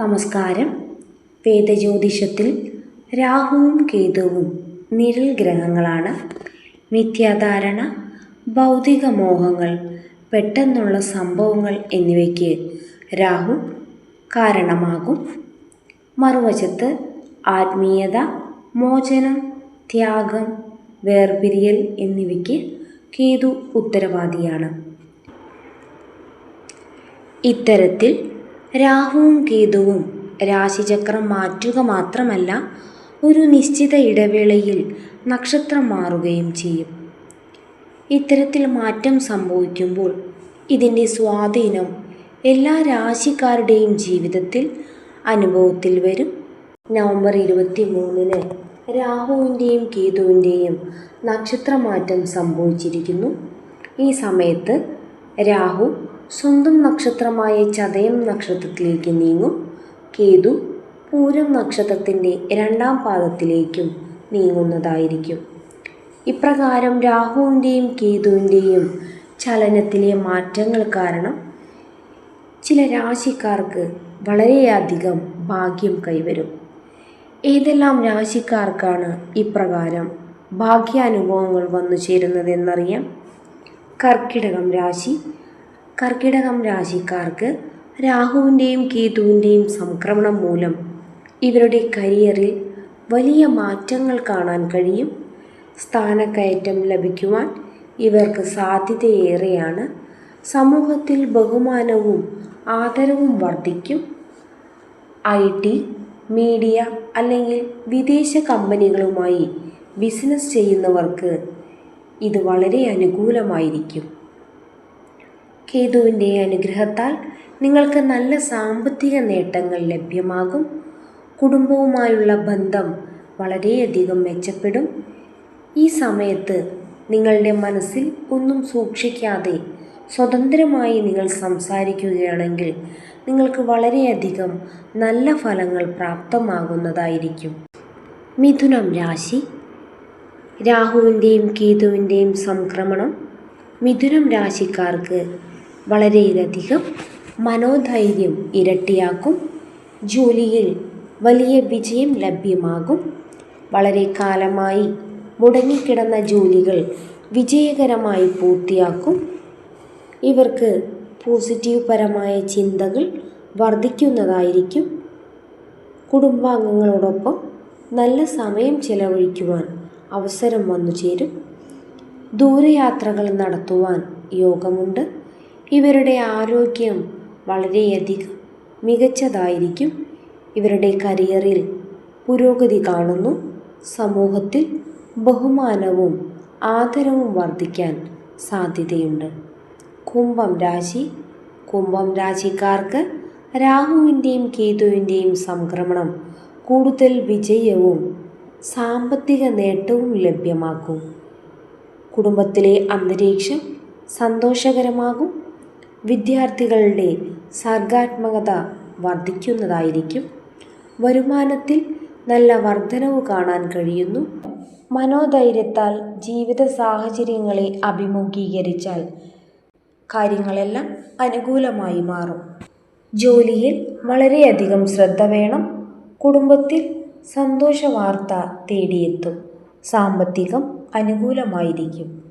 നമസ്കാരം. വേദജ്യോതിഷത്തിൽ രാഹുവും കേതുവും നിഴൽ ഗ്രഹങ്ങളാണ്. മിഥ്യാധാരണ ഭൗതിക മോഹങ്ങൾ പെട്ടെന്നുള്ള സംഭവങ്ങൾ എന്നിവയ്ക്ക് രാഹു കാരണമാകും. മറുവശത്ത് ആത്മീയത മോചനം ത്യാഗം വേർപിരിയൽ എന്നിവയ്ക്ക് കേതു ഉത്തരവാദിയാണ്. ഇത്തരത്തിൽ രാഹുവും കേതുവും രാശിചക്രം മാറ്റുക മാത്രമല്ല ഒരു നിശ്ചിത ഇടവേളയിൽ നക്ഷത്രം മാറുകയും ചെയ്യും. ഇത്തരത്തിൽ മാറ്റം സംഭവിക്കുമ്പോൾ ഇതിന്റെ സ്വാധീനം എല്ലാ രാശിക്കാരുടെയും ജീവിതത്തിൽ അനുഭവത്തിൽ വരും. നവംബർ ഇരുപത്തി മൂന്നിന് രാഹുവിന്റെയും കേതുവിന്റെയും നക്ഷത്രമാറ്റം സംഭവിച്ചിരിക്കുന്നു. ഈ സമയത്ത് രാഹു സ്വന്തം നക്ഷത്രമായ ചതയം നക്ഷത്രത്തിലേക്ക് നീങ്ങും. കേതു പൂരം നക്ഷത്രത്തിന്റെ രണ്ടാം പാദത്തിലേക്കും നീങ്ങുന്നതായിരിക്കും. ഇപ്രകാരം രാഹുവിന്റെയും കേതുവിന്റെയും ചലനത്തിലെ മാറ്റങ്ങൾ കാരണം ചില രാശിക്കാർക്ക് വളരെയധികം ഭാഗ്യം കൈവരും. ഏതെല്ലാം രാശിക്കാർക്കാണ് ഇപ്രകാരം ഭാഗ്യാനുഭവങ്ങൾ വന്നു ചേരുന്നതെന്നറിയാം കർക്കിടകം രാശി കർക്കിടകം രാശിക്കാർക്ക് രാഹുവിന്റെയും കേതുവിന്റെയും സംക്രമണം മൂലം ഇവരുടെ കരിയറിൽ വലിയ മാറ്റങ്ങൾ കാണാൻ കഴിയും. സ്ഥാനക്കയറ്റം ലഭിക്കുവാൻ ഇവർക്ക് സാധ്യതയേറെയാണ്. സമൂഹത്തിൽ ബഹുമാനവും ആദരവും വർദ്ധിക്കും. ഐ ടി മീഡിയ അല്ലെങ്കിൽ വിദേശ കമ്പനികളുമായി ബിസിനസ് ചെയ്യുന്നവർക്ക് ഇത് വളരെ അനുകൂലമായിരിക്കും. കേതുവിന്റെ അനുഗ്രഹത്താൽ നിങ്ങൾക്ക് നല്ല സാമ്പത്തിക നേട്ടങ്ങൾ ലഭ്യമാകും. കുടുംബവുമായുള്ള ബന്ധം വളരെയധികം മെച്ചപ്പെടും. ഈ സമയത്ത് നിങ്ങളുടെ മനസ്സിൽ ഒന്നും സൂക്ഷിക്കാതെ സ്വതന്ത്രമായി നിങ്ങൾ സംസാരിക്കുകയാണെങ്കിൽ നിങ്ങൾക്ക് വളരെയധികം നല്ല ഫലങ്ങൾ പ്രാപ്തമാകുന്നതായിരിക്കും. മിഥുനം രാശി. രാഹുവിന്റെയും കേതുവിന്റെയും സംക്രമണം മിഥുനം രാശിക്കാർക്ക് വളരെയധികം മനോധൈര്യം ഇരട്ടിയാക്കും. ജോലിയിൽ വലിയ വിജയം ലഭ്യമാകും. വളരെ കാലമായി മുടങ്ങിക്കിടന്ന ജോലികൾ വിജയകരമായി പൂർത്തിയാക്കും. ഇവർക്ക് പോസിറ്റീവ് പരമായ ചിന്തകൾ വർദ്ധിക്കുന്നതായിരിക്കും. കുടുംബാംഗങ്ങളോടൊപ്പം നല്ല സമയം ചെലവഴിക്കുവാൻ അവസരം വന്നു ചേരും ദൂരയാത്രകൾ നടത്തുവാൻ യോഗമുണ്ട്. ഇവരുടെ ആരോഗ്യം വളരെയധികം മികച്ചതായിരിക്കും. ഇവരുടെ കരിയറിൽ പുരോഗതി കാണുന്നു. സമൂഹത്തിൽ ബഹുമാനവും ആദരവും വർദ്ധിക്കാൻ സാധ്യതയുണ്ട്. കുംഭം രാശി. കുംഭം രാശിക്കാർക്ക് രാഹുവിന്റെയും കേതുവിന്റെയും സംക്രമണം കൂടുതൽ വിജയവും സാമ്പത്തിക നേട്ടവും ലഭ്യമാക്കും. കുടുംബത്തിലെ അന്തരീക്ഷം സന്തോഷകരമാകും. വിദ്യാർത്ഥികളുടെ സർഗാത്മകത വർദ്ധിക്കുന്നതായിരിക്കും വരുമാനത്തിൽ നല്ല വർധനവ് കാണാൻ കഴിയുന്നു. മനോധൈര്യത്താൽ ജീവിത സാഹചര്യങ്ങളെ അഭിമുഖീകരിച്ചാൽ കാര്യങ്ങളെല്ലാം അനുകൂലമായി മാറും. ജോലിയിൽ വളരെയധികം ശ്രദ്ധ വേണം. കുടുംബത്തിൽ സന്തോഷ വാർത്ത തേടിയെത്തും. സാമ്പത്തികം അനുകൂലമായിരിക്കും.